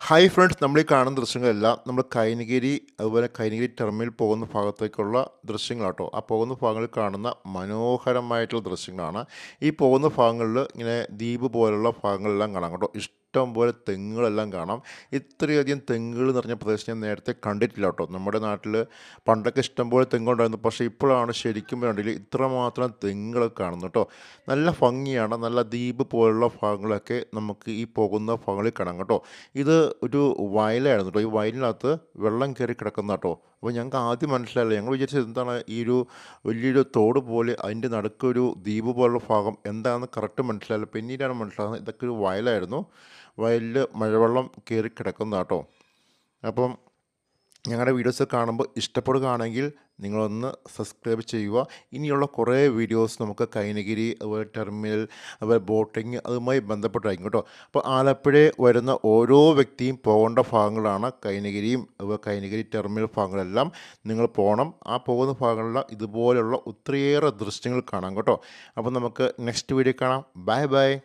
Hi friends നമ്മൾ ഈ കാണുന്ന ദൃശ്യങ്ങളെല്ലാം നമ്മൾ കൈനഗിരി അതുപോലെ കൈനഗിരി ടെർമിനൽ പോകുന്ന ഭാഗത്തേക്കുള്ള ദൃശ്യങ്ങളാട്ടോ. ആ പോകുന്ന ഭാഗങ്ങളിൽ കാണുന്ന മനോഹരമായിട്ടുള്ള ദൃശ്യങ്ങളാണ്. ഈ പോകുന്ന ഭാഗങ്ങളിൽ ഇങ്ങനെ ദ്വീപ് പോലുള്ള ഭാഗങ്ങളെല്ലാം കാണാം കേട്ടോ. ഇഷ്ടം പോലെ തെങ്ങുകളെല്ലാം കാണാം. ഇത്രയധികം തെങ്ങുകൾ നിറഞ്ഞ പ്രദേശം ഞാൻ നേരത്തെ കണ്ടിട്ടില്ല കേട്ടോ. നമ്മുടെ നാട്ടിൽ പണ്ടൊക്കെ ഇഷ്ടം പോലെ തെങ്ങുണ്ടായിരുന്നു. പക്ഷേ ഇപ്പോഴാണ് ശരിക്കും വേണ്ടിയിൽ ഇത്രമാത്രം തെങ്ങുകളൊക്കെ കാണുന്നു കേട്ടോ. നല്ല ഭംഗിയാണ്. നല്ല ദ്വീപ് പോലുള്ള ഭാഗങ്ങളൊക്കെ നമുക്ക് ഈ പോകുന്ന ഭാഗങ്ങളിൽ കാണാം കേട്ടോ. ഇത് ഒരു വയലായിരുന്നു കേട്ടോ. ഈ വയലിനകത്ത് വെള്ളം കയറി കിടക്കുന്ന കേട്ടോ. അപ്പോൾ ഞങ്ങൾക്ക് ആദ്യം മനസ്സിലായില്ല. ഞങ്ങൾ വിചാരിച്ചത് എന്താണ് ഈ ഒരു വലിയൊരു തോട് പോലെ അതിന്റെ നടുക്കൊരു ദ്വീപ് പോലുള്ള ഭാഗം എന്താണെന്ന് കറക്റ്റ് മനസ്സിലായില്ല. പിന്നീടാണ് മനസ്സിലാകുന്നത് ഇതൊക്കെ ഒരു വയലായിരുന്നു. വയലിൽ മഴവെള്ളം കയറി കിടക്കുന്ന കേട്ടോ. അപ്പം ഞങ്ങളുടെ വീഡിയോസ് കാണുമ്പോൾ ഇഷ്ടപ്പെടുകയാണെങ്കിൽ നിങ്ങളൊന്ന് സബ്സ്ക്രൈബ് ചെയ്യുക. ഇനിയുള്ള കുറേ വീഡിയോസ് നമുക്ക് കൈനഗിരി അതുപോലെ ടെർമിനൽ അതുപോലെ ബോട്ടിങ് അതുമായി ബന്ധപ്പെട്ടായിരിക്കും കേട്ടോ. അപ്പോൾ ആലപ്പുഴ വരുന്ന ഓരോ വ്യക്തിയും പോകേണ്ട ഭാഗങ്ങളാണ് കൈനഗിരിയും അതുപോലെ കൈനഗിരി ടെർമിനൽ ഭാഗങ്ങളെല്ലാം നിങ്ങൾ പോകണം ആ പോകുന്ന ഭാഗങ്ങളിലെല്ലാം ഇതുപോലെയുള്ള ഒത്തിരിയേറെ ദൃശ്യങ്ങൾ കാണാം കേട്ടോ. അപ്പോൾ നമുക്ക് നെക്സ്റ്റ് വീഡിയോ കാണാം. Bye bye.